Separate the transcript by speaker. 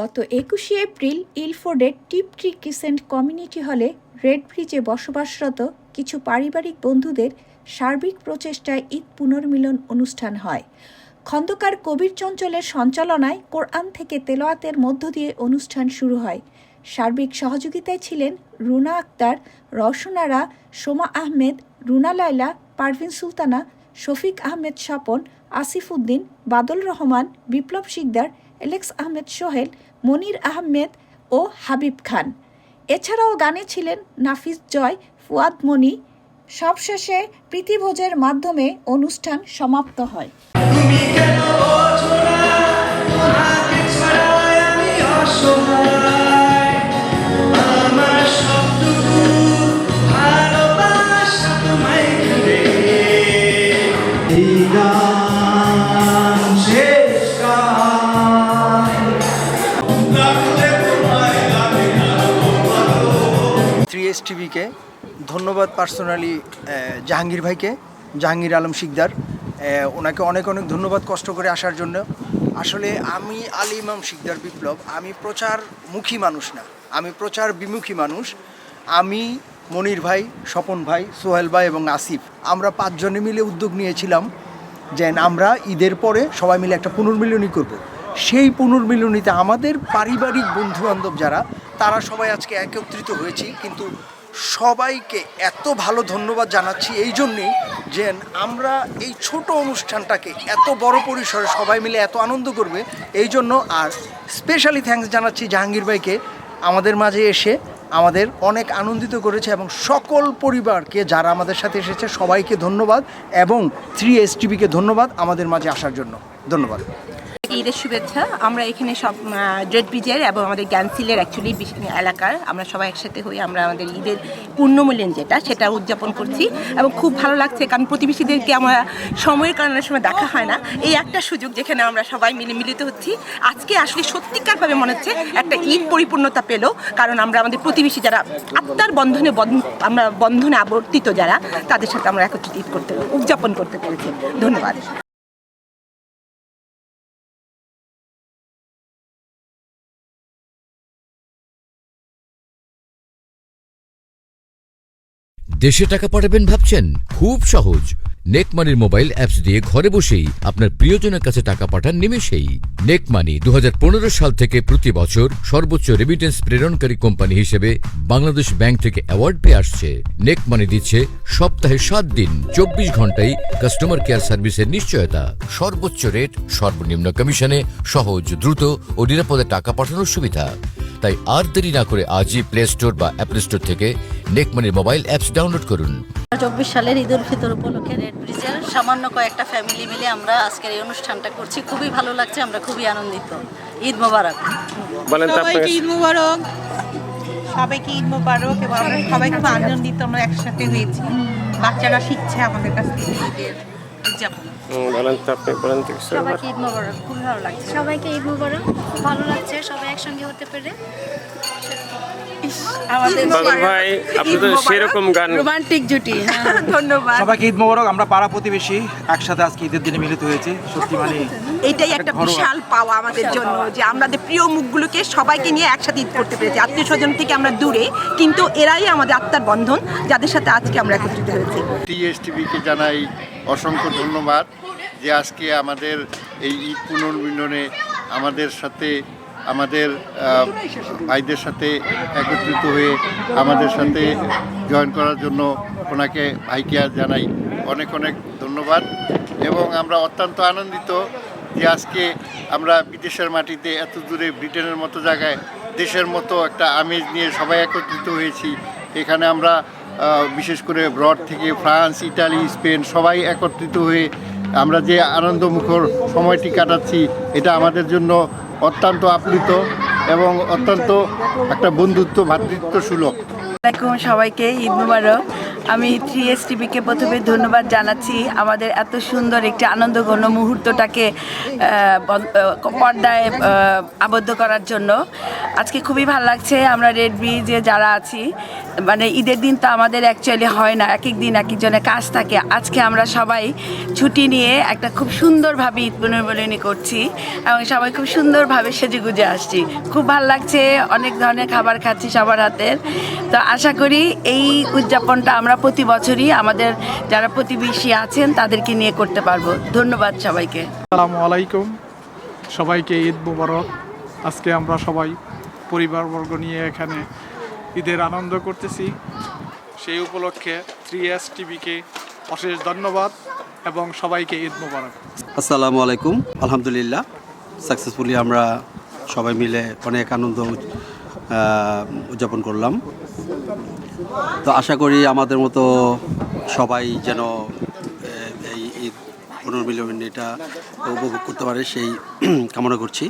Speaker 1: গত একুশে এপ্রিল ইলফোর্ডের টিপট্রি কিসেন্ট কমিউনিটি হলে রেড ব্রিজে বসবাসরত কিছু পারিবারিক বন্ধুদের সার্বিক প্রচেষ্টায় ঈদ পুনর্মিলন অনুষ্ঠান হয়। খন্দকার কবির চঞ্চলের সঞ্চালনায় কোরআন থেকে তেলোয়াতের মধ্য দিয়ে অনুষ্ঠান শুরু হয়। সার্বিক সহযোগিতায় ছিলেন রুনা আক্তার রওশনারা সোমা আহমেদ, রুনা লায়লা, পারভিন সুলতানা, শফিক আহমেদ স্বপন, আসিফ উদ্দিন, বাদল রহমান, বিপ্লব শিকদার এলেক্স আহমেদ সোহেল, মনির আহমেদ ও হাবিব খান। এছাড়াও গানে ছিলেন নাফিস জয়, ফুয়াদ মনি। সবশেষে প্রীতিভোজের মাধ্যমে অনুষ্ঠান সমাপ্ত হয়।
Speaker 2: টিভিকে। ধন্যবাদ পার্সোনালি জাহাঙ্গীর ভাইকে, জাহাঙ্গীর আলম শিকদার। ওনাকে অনেক অনেক ধন্যবাদ কষ্ট করে আসার জন্য। আসলে আমি আলী ইমাম শিকদার বিপ্লব, আমি প্রচারমুখী মানুষ না, আমি প্রচার বিমুখী মানুষ। আমি মনির ভাই, স্বপন ভাই, সোহেল ভাই এবং আসিফ। আমরা পাঁচজনে মিলে উদ্যোগ নিয়েছিলাম যে আমরা ঈদের পরে সবাই মিলে একটা পুনর্মিলনী করব। সেই পুনর্মিলনীতে আমাদের পারিবারিক বন্ধু বান্ধব যারা, তারা সবাই আজকে একত্রিত হয়েছি। কিন্তু সবাইকে এত ভালো ধন্যবাদ জানাচ্ছি এই জন্যেই যে আমরা এই ছোট অনুষ্ঠানটাকে এত বড় পরিসরে সবাই মিলে এত আনন্দ করবে। এই জন্য আর স্পেশালি থ্যাঙ্কস জানাচ্ছি জাহাঙ্গীর ভাইকে। আমাদের মাঝে এসে আমাদের অনেক আনন্দিত করেছে এবং সকল পরিবারকে যারা আমাদের সাথে এসেছে, সবাইকে ধন্যবাদ এবং থ্রি এস টিভিকে ধন্যবাদ আমাদের মাঝে আসার জন্য। ধন্যবাদ।
Speaker 3: ঈদের শুভেচ্ছা। আমরা এখানে সব ড্রেড ব্রিজের এবং আমাদের গ্যানসিলের অ্যাকচুয়ালি এলাকার। আমরা সবাই একসাথে হয়ে আমরা আমাদের ঈদের পূর্ণমূল্যন যেটা, সেটা উদযাপন করছি। এবং খুব ভালো লাগছে কারণ প্রতিবেশীদেরকে আমরা সময়ের কারণে সময় দেখা হয় না। এই একটা সুযোগ যেখানে আমরা সবাই মিলে মিলিত হচ্ছি। আজকে আসলে সত্যিকারভাবে মনে হচ্ছে একটা ঈদ পরিপূর্ণতা পেল। কারণ আমরা আমাদের প্রতিবেশী যারা, আত্মার বন্ধনে বন্ধ- আমরা বন্ধনে আবর্তিত যারা, তাদের সাথে আমরা একত্রিত ঈদ করতে, উদযাপন করতে পেরেছি। ধন্যবাদ।
Speaker 4: দেশে টাকা পাঠাবেন ভাবছেন? খুব সহজ। নেকমানির মোবাইল অ্যাপস দিয়ে ঘরে বসেই আপনার প্রিয়জনের কাছে টাকা পাঠান নিমেষেই। নেকমানি দু সাল থেকে প্রতি বছর সর্বোচ্চ রেমিটেন্স প্রেরণকারী কোম্পানি হিসেবে বাংলাদেশ ব্যাংক থেকে অ্যাওয়ার্ড পেয়ে আসছে। নেকমানি দিচ্ছে সপ্তাহে সাত দিন, চব্বিশ ঘন্টায় কাস্টমার কেয়ার সার্ভিসের নিশ্চয়তা। সর্বোচ্চ রেট সর্বনিম্ন কমিশনে সহজ, দ্রুত ও নিরাপদে টাকা পাঠানোর সুবিধা। তাই আর দেরি না করে আজই প্লে স্টোর বা অ্যাপল স্টোর থেকে নেকমানির মোবাইল অ্যাপস ডাউনলোড করুন।
Speaker 5: চব্বিশ সালের ঈদ উল ফিতর উপলক্ষে রেড ব্রিজের সামান্য কয়েকটা ফ্যামিলি মিলে আমরা আজকের এই অনুষ্ঠানটা করছি। খুবই ভালো লাগছে আমরা খুবই আনন্দিত। ঈদ মোবারক।
Speaker 6: বলেন
Speaker 7: সবাইকে ঈদ মুবারক। সবাইকে ঈদ মুবারক এবং আমরা সবাই খুব আনন্দিত আমরা একসাথে হয়েছি। বাচ্চারা শিখছে আমাদের কাছ থেকে। ঈদের উদযাপন।
Speaker 6: বলেন তো আপনি বলেন তো কিছু।
Speaker 5: সবাইকে ঈদ মোবারক খুব ভালো লাগছে।
Speaker 8: সবাইকে ঈদ মুবারক খুব ভালো লাগছে সবাই একসঙ্গে হতে পেরে।
Speaker 3: আমাদের
Speaker 6: বাদল ভাই আপনি তো সেরকম গান
Speaker 3: রোমান্টিক জুটি ধন্যবাদ।
Speaker 9: সবাইকে ঈদ মোবারক আমরা পাড়া প্রতিবেশী একসাথে আজকে ঈদের দিনে মিলিত হয়েছি। সত্যি মানে
Speaker 3: এটাই একটা বিশাল পাওয়া আমাদের জন্য যে আমাদের প্রিয় মুখগুলোকে সবাইকে নিয়ে একসাথে ঈদ করতে পেরেছি। আত্মীয় স্বজন থেকে আমরা দূরে কিন্তু এরাই আমাদের আত্মার বন্ধন যাদের সাথে আজকে আমরা একত্রিত হয়েছি।
Speaker 10: টিএসটিভিকে জানাই অসংখ্য ধন্যবাদ যে আজকে আমাদের এই ঈদ পুনর্মিলনে আমাদের সাথে আমাদের ভাইদের সাথে একত্রিত হয়ে আমাদের সাথে জয়েন করার জন্য ওনাকে ভাইকে জানাই অনেক অনেক ধন্যবাদ। এবং আমরা অত্যন্ত আনন্দিত যে আজকে আমরা বিদেশের মাটিতে এত দূরে ব্রিটেনের মতো জায়গায় দেশের মতো একটা আমেজ নিয়ে সবাই একত্রিত হয়েছি। এখানে আমরা বিশেষ করে ব্রড থেকে ফ্রান্স ইটালি স্পেন সবাই একত্রিত হয়ে আমরা যে আনন্দমুখর সময়টি কাটাচ্ছি, এটা আমাদের জন্য অত্যন্ত আপ্লুত এবং অত্যন্ত একটা বন্ধুত্ব ভ্রাতৃত্ব সুলভ।
Speaker 3: আসসালামাইকুম সবাইকে, ঈদ মুবারক। আমি থ্রি এস টিভিকে প্রথমে ধন্যবাদ জানাচ্ছি আমাদের এত সুন্দর একটি আনন্দঘন মুহূর্তটাকে পর্দায় আবদ্ধ করার জন্য। আজকে খুবই ভালো লাগছে, আমরা রেড ব্রিজে যারা আছি
Speaker 11: মানে ঈদের দিন তো আমাদের অ্যাকচুয়ালি হয় না এক এক দিন এক একজনের কাজ থাকে। আজকে আমরা সবাই ছুটি নিয়ে একটা খুব সুন্দরভাবে ঈদ পুনর্মিলনী করছি এবং সবাই খুব সুন্দরভাবে সেজে গুজে আসছি। খুব ভালো লাগছে, অনেক ধরনের খাবার খাচ্ছি সবার হাতের। তো আশা করি এই উদযাপনটা আমরা প্রতি বছরই আমাদের যারা প্রতিবেশী আছেন তাদেরকে নিয়ে করতে পারব। ধন্যবাদ সবাইকে।
Speaker 12: আসসালামু আলাইকুম। সবাইকে ঈদ মুবারক। আজকে আমরা সবাই পরিবারবর্গ নিয়ে এখানে ঈদের আনন্দ করতেছি। সেই উপলক্ষে থ্রি এস টিভিকে অশেষ ধন্যবাদ এবং সবাইকে ঈদ মুবারক।
Speaker 13: আসসালামু আলাইকুম। আলহামদুলিল্লাহ সাকসেসফুলি আমরা সবাই মিলে অনেক আনন্দ উদযাপন করলাম। তো আশা করি আমাদের মতো সবাই যেন এই ঈদ পুনর্মিলনীটা উপভোগ করতে পারে, সেই, কামনা করছি।